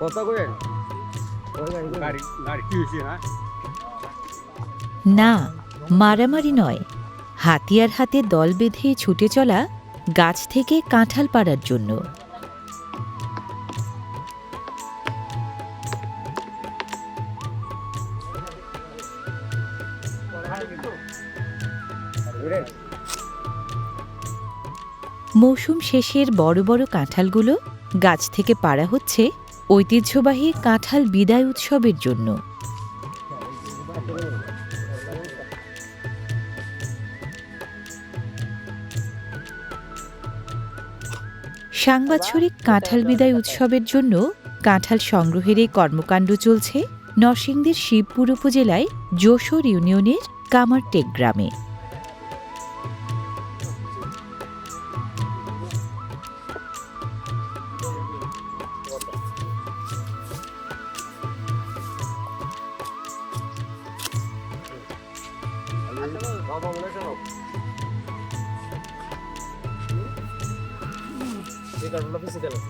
কথা কইেন গাড়ি গাড়ি কি হয়েছে হ্যাঁ? না মারামারি নয়। হাতিয়ার হাতে দল বেঁধে ছুটে চলা গাছ থেকে কাঁঠাল পাড়ার জন্য। মৌসুম শেষের বড় বড় কাঁঠালগুলো গাছ থেকে পাড়া হচ্ছে ঐতিহ্যবাহী কাঁঠাল বিদায় উৎসবের জন্য। সাংবাৎসরিক কাঁঠাল বিদায় উৎসবের জন্য কাঁঠাল সংগ্রহের এই কর্মকাণ্ড চলছে নরসিংদীর শিবপুর উপজেলায় যশোর ইউনিয়নের কামারটেক গ্রামে।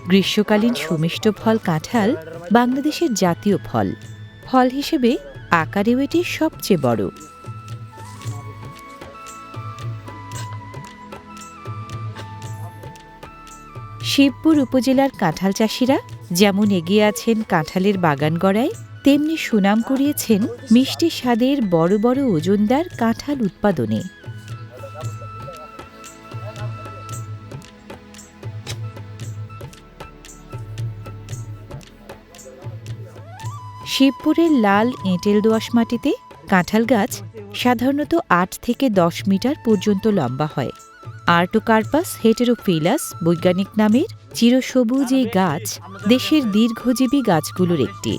গ্রীষ্মকালীন সুমিষ্ট ফল কাঁঠাল বাংলাদেশের জাতীয় ফল। ফল হিসেবে আকারেও এটি সবচেয়ে বড়। শিবপুর উপজেলার কাঁঠাল চাষিরা যেমন এগিয়ে আছেন কাঁঠালের বাগান গড়ায়, তেমনি সুনাম কুড়িয়েছেন মিষ্টি স্বাদের বড় বড় ওজনদার কাঁঠাল উৎপাদনে। শিবপুরের লাল এঁটেল দোআঁশ মাটিতে কাঁঠাল গাছ সাধারণত আট থেকে দশ মিটার পর্যন্ত লম্বা হয়। আর্টোকার্পাস হেটেরোফিলাস বৈজ্ঞানিক নামের চিরসবুজ এই গাছ দেশের দীর্ঘজীবী গাছগুলোর একটি।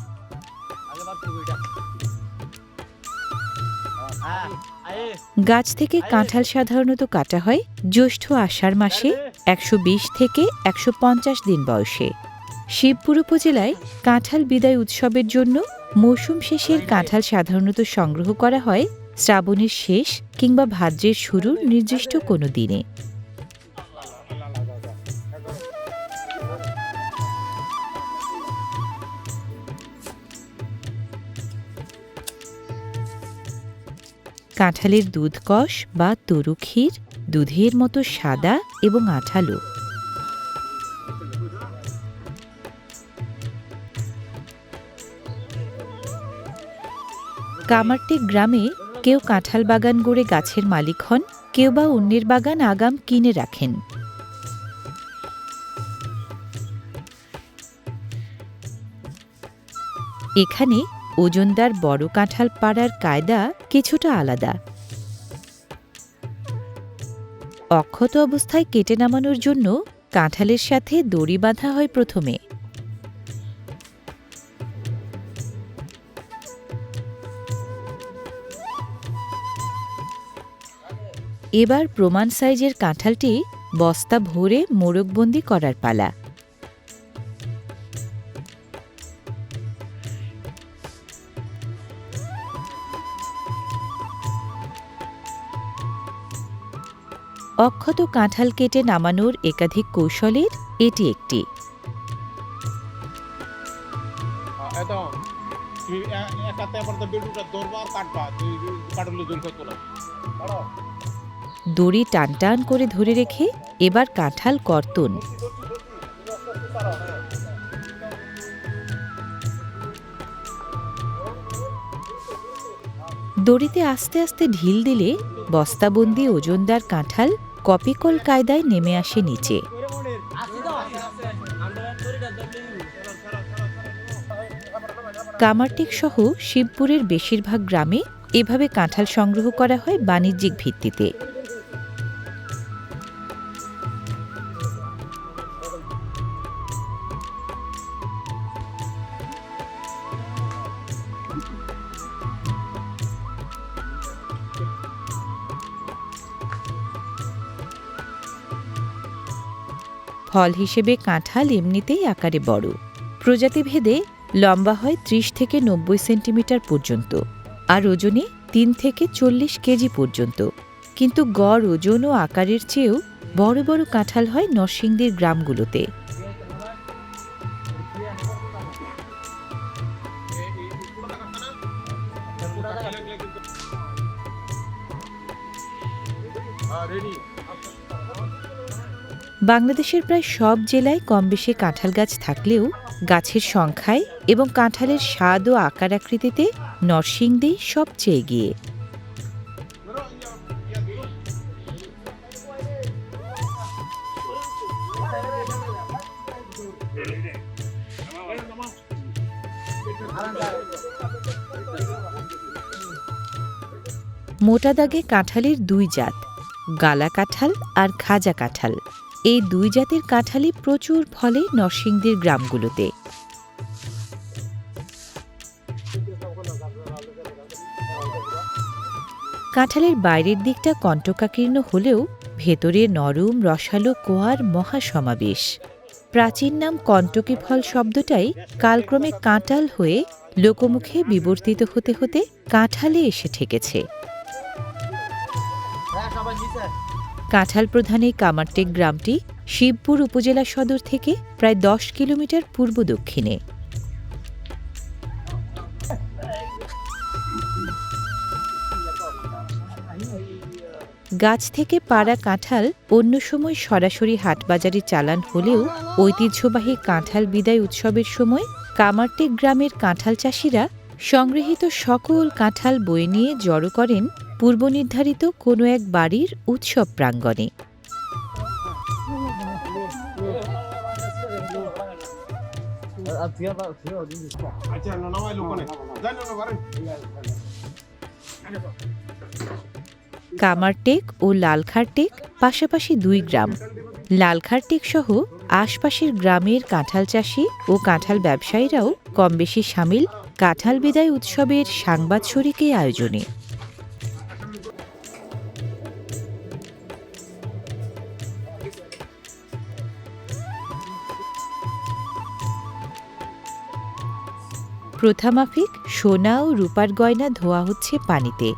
গাছ থেকে কাঁঠাল সাধারণত কাটা হয় জ্যৈষ্ঠ আষাঢ় মাসে একশো বিশ থেকে একশো পঞ্চাশ দিন বয়সে। শিবপুর উপজেলায় কাঁঠাল বিদায় উৎসবের জন্য মৌসুম শেষের কাঁঠাল সাধারণত সংগ্রহ করা হয় শ্রাবণের শেষ কিংবা ভাদ্রের শুরুর নির্দিষ্ট কোনো দিনে। কাঁঠালের দুধকষ বা তরু ক্ষীর, দুধের মতো সাদা এবং আঠালো। কামারটেক গ্রামে কেউ কাঁঠাল বাগান গড়ে গাছের মালিক হন, কেউ বা অন্যের বাগান আগাম কিনে রাখেন। এখানে ওজনদার বড় কাঁঠাল পাড়ার কায়দা কিছুটা আলাদা। অক্ষত অবস্থায় কেটে নামানোর জন্য কাঁঠালের সাথে দড়ি বাঁধা হয় প্রথমে। এবার প্রমাণ সাইজের কাঁঠালটি বস্তা ভরে মোড়কবন্দি করার পালা। অক্ষত কাঁঠাল কেটে নামানোর একাধিক কৌশলের এটি একটি। একাতে আবার কাটবা দড়ি টান টান করে ধরে রেখে এবার কাঁঠাল কর্তন। দড়িতে আস্তে আস্তে ঢিল দিলে বস্তাবন্দি ওজনদার কাঁঠাল কপিকল কায়দায় নেমে আসে নিচে। কামারটিক সহ শিবপুরের বেশিরভাগ গ্রামে এভাবে কাঁঠাল সংগ্রহ করা হয় বাণিজ্যিক ভিত্তিতে। ফল হিসেবে কাঁঠাল এমনিতেই আকারে বড়। প্রজাতিভেদে লম্বা হয় ত্রিশ থেকে নব্বই সেন্টিমিটার পর্যন্ত, আর ওজনে তিন থেকে চল্লিশ কেজি পর্যন্ত। কিন্তু গড় ওজন ও আকারের চেয়েও বড় বড় কাঁঠাল হয় নরসিংদীর গ্রামগুলোতে। রেডি বাংলাদেশের প্রায় সব জেলায় কম বেশি কাঁঠাল গাছ থাকলেও গাছের সংখ্যায় এবং কাঁঠালের স্বাদ ও আকার আকৃতিতে নরসিংদী সবচেয়ে এগিয়ে। মোটা দাগে কাঁঠালের দুই জাত, গালা কাঁঠাল আর খাজা কাঁঠাল। এই দুই জাতের কাঁঠালই প্রচুর ফলে নরসিংদীর গ্রামগুলোতে। কাঁঠালের বাইরের দিকটা কণ্টকাকীর্ণ হলেও ভেতরে নরম, রসালো কোয়ার মহাসমাবেশ। প্রাচীন নাম কণ্টকী ফল শব্দটাই কালক্রমে কাঁটাল হয়ে লোকমুখে বিবর্তিত হতে হতে কাঁঠালে এসে ঠেকেছে। কাঁঠাল প্রধান কামারটেক গ্রামটি শিবপুর উপজেলা সদর থেকে প্রায় দশ কিলোমিটার পূর্ব দক্ষিণে। গাছ থেকে পাড়া কাঁঠাল অন্য সময় সরাসরি হাটবাজারে চালান হলেও ঐতিহ্যবাহী কাঁঠাল বিদায় উৎসবের সময় কামারটেক গ্রামের কাঁঠাল চাষিরা সংগৃহীত সকল কাঁঠাল বয়ে নিয়ে জড়ো করেন পূর্বনির্ধারিত কোনো এক বাড়ির উৎসব প্রাঙ্গণে। কামারটেক ও লালখারটেক পাশাপাশি দুই গ্রাম। লালখারটেক সহ আশপাশের গ্রামের কাঁঠাল চাষি ও কাঁঠাল ব্যবসায়ীরাও কমবেশি সামিল কাঁঠাল বিদায় উৎসবের সাংবাদ শরিকে আয়োজনে। প্রথামাফিক সোনা ও রূপার গয়না ধোয়া হচ্ছে পানিতে।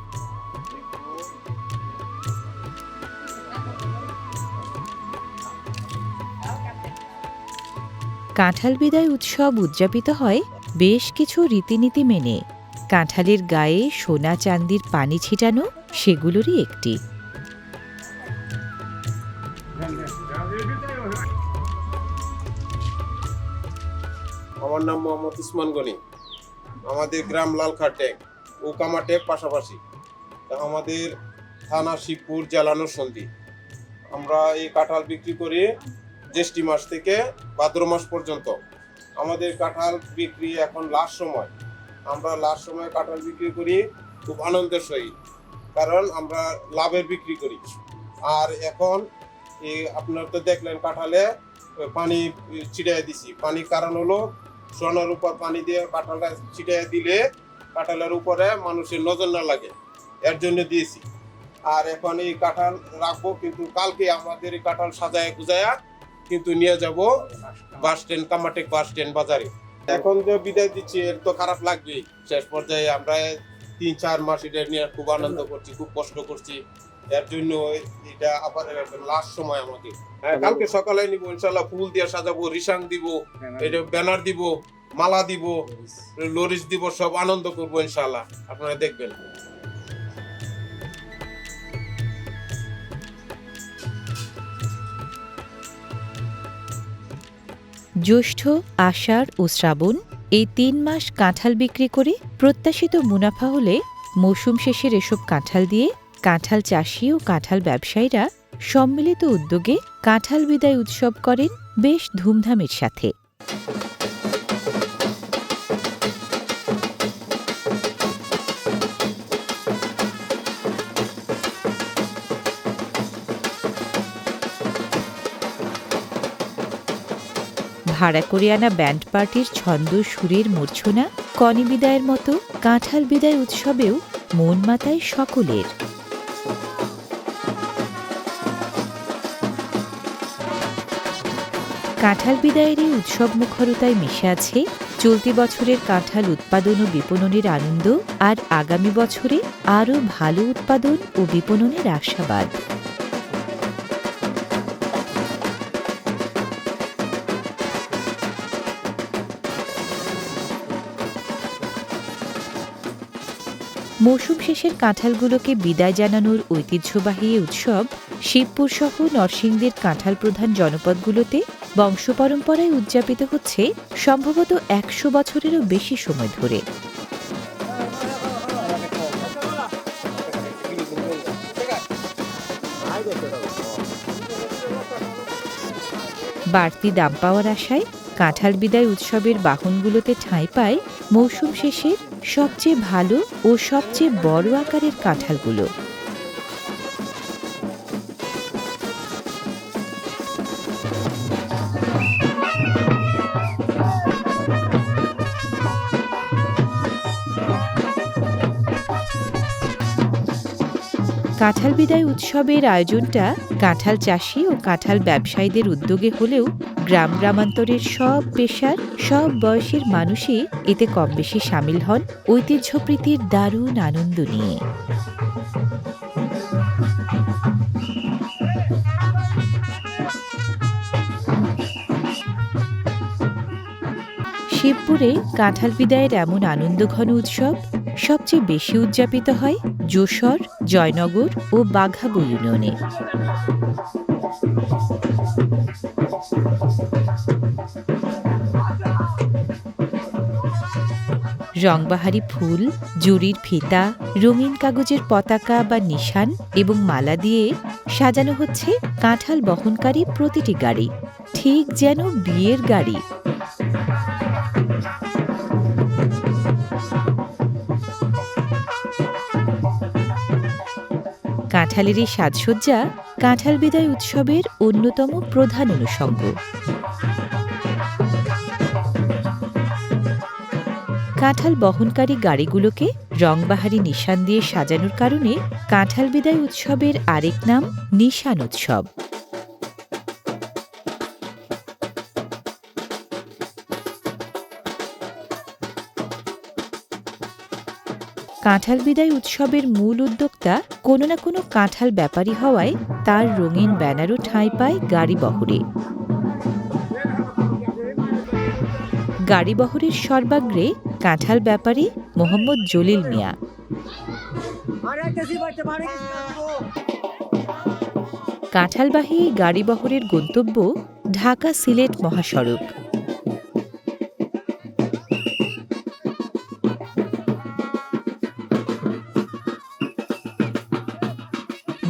কাঁঠাল বিদায় উৎসব উদযাপিত হয় বেশ কিছু রীতিনীতি মেনে। কাঁঠালের গায়ে সোনা চান্দির পানি ছিটানো সেগুলোরই একটি। আমার নাম মোহাম্মদ উসমান গনি। আমাদের গ্রাম লালখাটেক ও কামাটেক পাশাপাশি আমাদের থানা শিবপুর জেলানোর সন্ধি আমরা এই কাঁঠাল বিক্রি করি জ্যৈষ্ঠী মাস থেকে ভাদ্র মাস পর্যন্ত। আমাদের কাঁঠাল বিক্রি এখন লাস্ট সময়। আমরা লাস্ট সময় কাঁঠাল বিক্রি করি খুব আনন্দের সহিত, কারণ আমরা লাভের বিক্রি করি। আর এখন আপনার তো দেখলেন কাঁঠালে পানি ছিটাই দিছি। পানির কারণ হলো সোনার উপর পানি দিয়ে কাঁঠালটা ছিটাই দিলে কাঁঠালের উপরে মানুষের নজর না লাগে। এর জন্য দিয়েছি। আর এখন এই কাঁঠাল রাখব, কিন্তু কালকে আমাদের এই কাঁঠাল সাজায় গুজায়া কিন্তু নিয়ে যাব বাস স্ট্যান্ড, কামাটেক বাস স্ট্যান্ড বাজারে। এখন যে বিদায় দিচ্ছি, এর তো খারাপ লাগবেই। শেষ পর্যায়ে আমরা তিন, চার মাস এটা নিয়ে খুব আনন্দ করছি, খুব কষ্ট করছি। এর জন্য এটা আবার লাস্ট সময় আমাকে। হ্যাঁ কালকে সকালে নিব ইনশাল্লাহ ফুল দিয়ে সাজাবো রিসাং দিব এটা ব্যানার দিব মালা দিব লরিস দিব সব আনন্দ করব ইনশাল্লাহ। আপনারা দেখবেন। জ্যৈষ্ঠ আষাঢ় ও শ্রাবণ এই তিন মাস কাঁঠাল বিক্রি করে প্রত্যাশিত মুনাফা হলে মৌসুম শেষের এসব কাঁঠাল দিয়ে কাঁঠাল চাষি ও কাঁঠাল ব্যবসায়ীরা সম্মিলিত উদ্যোগে কাঁঠাল বিদায় উৎসব করেন বেশ ধুমধামের সাথে। ভাড়া করে আনা ব্যান্ড পার্টির ছন্দ, সুরের মূর্ছনা কনি বিদায়ের মতো কাঁঠাল বিদায় উৎসবেও মন মাতায় সকলের। কাঁঠাল বিদায়ের এই উৎসব মুখরতায় মিশে আছে চলতি বছরের কাঁঠাল উৎপাদন ও বিপণনের আনন্দ আর আগামী বছরে আরও ভালো উৎপাদন ও বিপণনের আশাবাদ। মৌসুম শেষের কাঁঠালগুলোকে বিদায় জানানোর ঐতিহ্যবাহী উৎসব শিবপুর সহ নরসিংদীর কাঁঠাল প্রধান জনপদগুলোতে বংশ পরম্পরায় উদযাপিত হচ্ছে সম্ভবত একশো বছরেরও বেশি সময় ধরে। বাড়তি দাম পাওয়ার আশায় কাঁঠাল বিদায় উৎসবের বাহনগুলোতে ঠাঁই পায় মৌসুম শেষের সবচেয়ে ভালো ও সবচেয়ে বড় আকারের কাঁঠালগুলো। কাঁঠাল বিদায় উৎসবের আয়োজনটা কাঁঠাল চাষি ও কাঁঠাল ব্যবসায়ীদের উদ্যোগে হলেও গ্রাম গ্রামান্তরের সব পেশার, সব বয়সের মানুষই এতে কম বেশি সামিল হন ঐতিহ্যপ্রীতির দারুণ আনন্দ নিয়ে। শিবপুরে কাঁঠাল বিদায়ের এমন আনন্দঘন উৎসব সবচেয়ে বেশি উদযাপিত হয় যশোর, জয়নগর ও বাঘাবু ইউনিয়নে। রংবাহারি ফুল, জুরির ফিতা, রঙিন কাগজের পতাকা বা নিশান এবং মালা দিয়ে সাজানো হচ্ছে কাঁঠাল বহনকারী প্রতিটি গাড়ি। ঠিক যেন বিয়ের গাড়ি। কাঁঠালের এই সাজসজ্জা কাঁঠাল বিদায় উৎসবের অন্যতম প্রধান অনুষঙ্গ। কাঁঠাল বহনকারী গাড়িগুলোকে রংবাহারি নিশান দিয়ে সাজানোর কারণে কাঁঠাল বিদায় উৎসবের আরেক নাম নিশান উৎসব। কাঁঠাল বিদায় উৎসবের মূল উদ্যোক্তা কোনো না কোনো কাঁঠাল ব্যাপারী হওয়ায় তার রঙিন ব্যানারও ঠাঁই পায় গাড়ি বহরে। গাড়ি বহরের সর্বাগ্রে কাঁঠাল ব্যাপারী মোহাম্মদ জলিল মিয়া। কাঁঠালবাহী গাড়ি বহরের গন্তব্য ঢাকা সিলেট মহাসড়ক।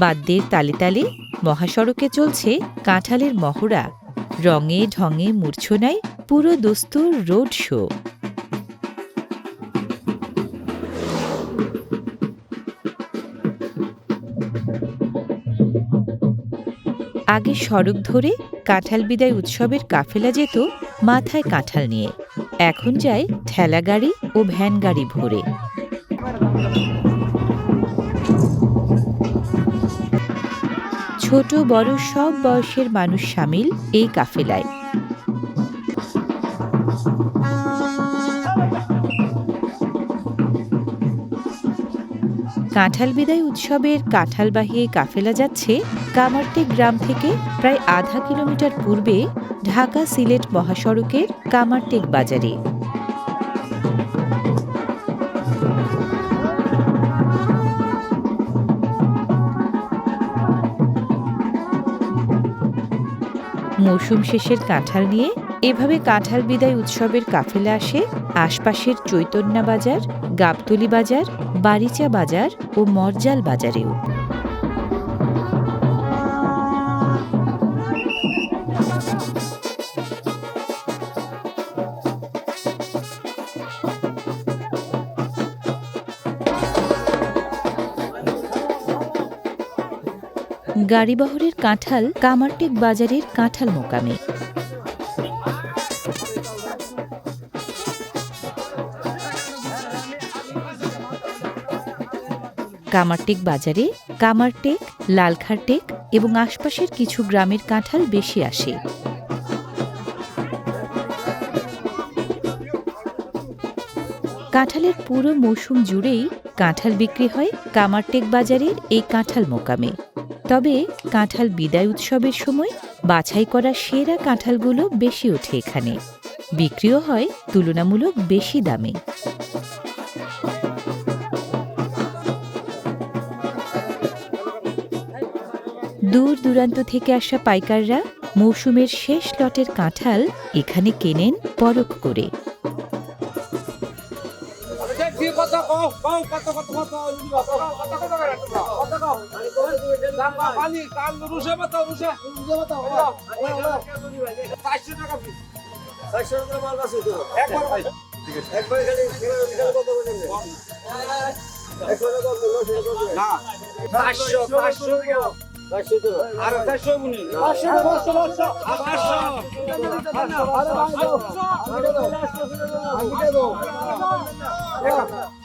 বাদ্যের তালে তালে মহাসড়কে চলছে কাঁঠালের মহড়া। রঙে ঢঙে মূর্ছনায় পুরো দস্তুর রোড শো। আগে সড়ক ধরে কাঁঠাল বিদায় উৎসবের কাফেলা যেত মাথায় কাঁঠাল নিয়ে। এখন যায় ঠেলা গাড়ি ও ভ্যান গাড়ি ভরে। ছোট, বড়, সব বয়সের মানুষ সামিল এই কাফেলায়। কাঁঠাল বিদায় উৎসবের কাঁঠালবাহী এই কাফেলা যাচ্ছে কামারটেক গ্রাম থেকে প্রায় আধা কিলোমিটার পূর্বে ঢাকা সিলেট মহাসড়কের কামারটেক বাজারে। মৌসুম শেষের কাঁঠাল নিয়ে এভাবে কাঁঠাল বিদায় উৎসবের কাফেলে আসে আশপাশের চৈতন্যা বাজার, গাবতলি বাজার, বারিচা বাজার ও মরজাল বাজারেও। গাড়িবহরের কাঁঠাল কামারটেক বাজারের কাঁঠাল মোকামে। কামারটেক বাজারে কামারটেক, লালখারটেক এবং আশপাশের কিছু গ্রামের কাঁঠাল বেশি আসে। কাঁঠালের পুরো মৌসুম জুড়েই কাঁঠাল বিক্রি হয় কামারটেক বাজারের এই কাঁঠাল মোকামে। তবে কাঁঠাল বিদায় উৎসবের সময় বাছাই করা সেরা কাঁঠালগুলো বেশি ওঠে এখানে। বিক্রিও হয় তুলনামূলক বেশি দামে। দূর দূরান্ত থেকে আসা পাইকাররা মৌসুমের শেষ লটের কাঁঠাল এখানে কেনেন পরখ করে। না চারশো চারশো আর চারশো উনি পাঁচশো পাঁচশো পাঁচশো পাঁচশো পাঁচশো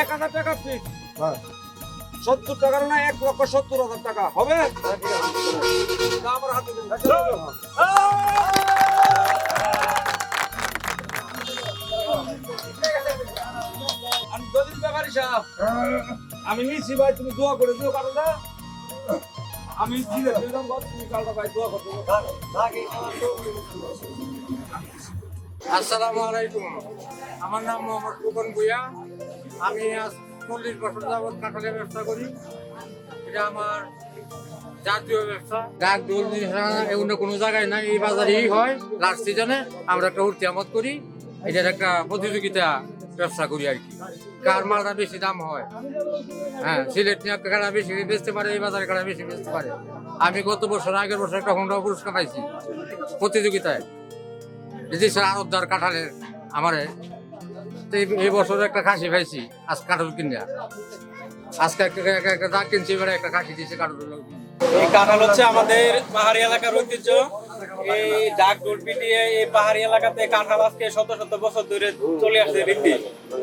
এক হাজার টাকা ফিক্স সত্তর টাকার না এক লক্ষ সত্তর হাজার টাকা। হবে? আমার হাতে আমি নিচ্ছি ভাই তুমি দোয়া করে দিও কারণ আমি দিলে দিলাম তুমি কালটা ভাই দোয়া করতে আসসালামু আলাইকুম। আমার নাম মোহাম্মদ ফুকন ভুইয়া। আমি আজ চল্লিশ বছর যাবৎ কাঁঠালের ব্যবসা করি। এটা আমার জাতীয় ব্যবসা। অন্য কোনো জায়গায় এই হয়। লাস্ট সিজনে আমরা একটা করি। একটা প্রতিযোগিতা ব্যবসা করি আর কি। কার বেশি দাম হয়? হ্যাঁ সিলেট বেশি বেচতে পারে, এই বেশি বেচতে পারে। আমি গত বছর, আগের বছর একটা হুন্ডা পুরস্কার পাইছি প্রতিযোগিতায়। রেজিস্টার আরবদার কাঁঠালের আমারে। এই- বছর একটা খাসি পাইছি আজ কাঁঠাল হচ্ছে আমাদের আজকে শত শত বছর ধরে চলে আসছে বিক্রি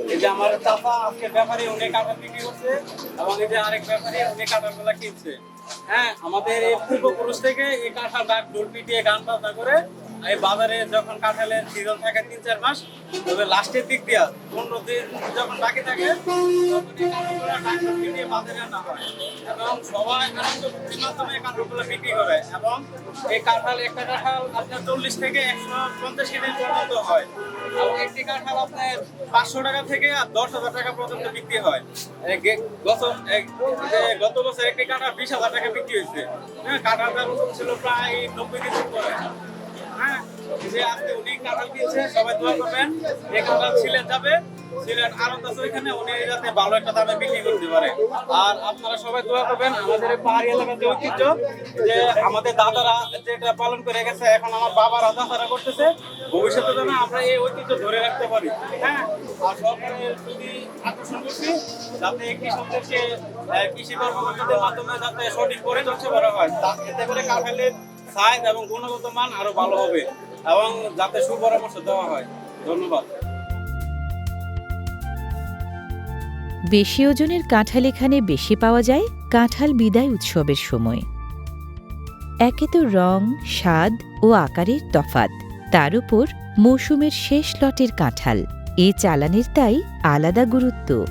এই যে আমার চাচা আজকে ব্যাপারী উনি কাঁঠাল এবং এই যে আরেক ব্যাপারী উনি কাঁঠালগুলা কিনছে। হ্যাঁ আমাদের এই পূর্বপুরুষ থেকে এই কাঁঠাল ডাক ডোর পিটিয়ে গান বাজনা করে এই বাজারে যখন কাঁঠালের সিজন থাকে তিন চার মাস, তবে লাস্টের দিক দিয়া পনেরো দিন যখন বাকি থাকে তখন বাজারে আনা হয়। এবং সবাই মাধ্যমে কাঁঠালগুলো বিক্রি করে। এবং এই কাঁঠাল একটা কাঁঠাল আপনার চল্লিশ থেকে একশো পঞ্চাশ কেজি পর্যন্ত হয়। এবং একটি কাঁঠাল আপনার পাঁচশো টাকা থেকে আর দশ হাজার টাকা পর্যন্ত বিক্রি হয়। গত গত বছর একটি কাঁঠাল বিশ হাজার টাকা বিক্রি হয়েছে। হ্যাঁ কাঁঠালটার ওজন ছিল প্রায় নব্বই কেজি এই যে আজকে উনি কাঁঠাল কিনছে, সবাই দোয়া করবেন। এই কাঁঠাল সিলেট যাবে সিলেট আনন্দ আছে ওইখানে, উনি যাতে ভালো একটা দামে বিক্রি করতে পারে। আর আপনারা সবাই দোয়া করবেন, আমাদের পাহাড়ি এলাকার যে ঐতিহ্য, যে আমাদের দাদারা যেটা পালন করে গেছে, এখন আমার বাবারা দাদারা করতেছে, ভবিষ্যতে যেন আমরা এই ঐতিহ্য ধরে রাখতে পারি। হ্যাঁ? আর সরকারের যদি আকর্ষণ করছি, যাতে কৃষকদেরকে কৃষি কর্মকর্তাদের মাধ্যমে যাতে সঠিক পরিচর্যা করা হয় এতে করে কাঁঠালের সাইজ এবং গুণগত মান আরও ভালো হবে। এবং যাতে সুপরামর্শ দেওয়া হয়। ধন্যবাদ। বেশি ওজনের কাঁঠাল এখানে বেশি পাওয়া যায় কাঁঠাল বিদায় উৎসবের সময়। একে তো রং, স্বাদ ও আকারের তফাত তার উপর মৌসুমের শেষ লটের কাঁঠাল। এ চালানের তাই আলাদা গুরুত্ব।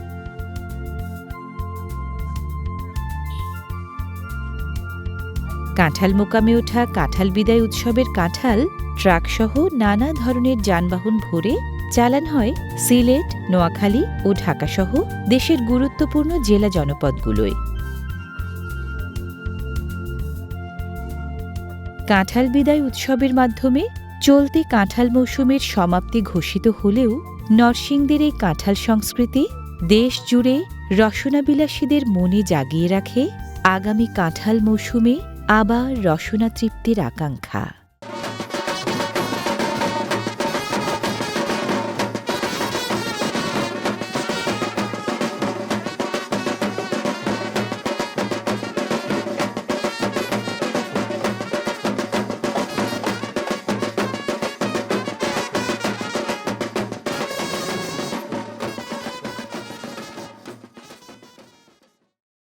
কাঁঠাল মোকামে ওঠা কাঁঠাল বিদায় উৎসবের কাঁঠাল ট্রাকসহ নানা ধরনের যানবাহন ভরে চালান হয় সিলেট, নোয়াখালী ও ঢাকাসহ দেশের গুরুত্বপূর্ণ জেলা জনপদগুলোয়। কাঁঠাল বিদায় উৎসবের মাধ্যমে চলতি কাঁঠাল মৌসুমের সমাপ্তি ঘোষিত হলেও নরসিংদের এই কাঁঠাল সংস্কৃতি দেশ জুড়ে রসনাবিলাসীদের মনে জাগিয়ে রাখে আগামী কাঁঠাল মৌসুমে আবার রসনা তৃপ্তির আকাঙ্ক্ষা।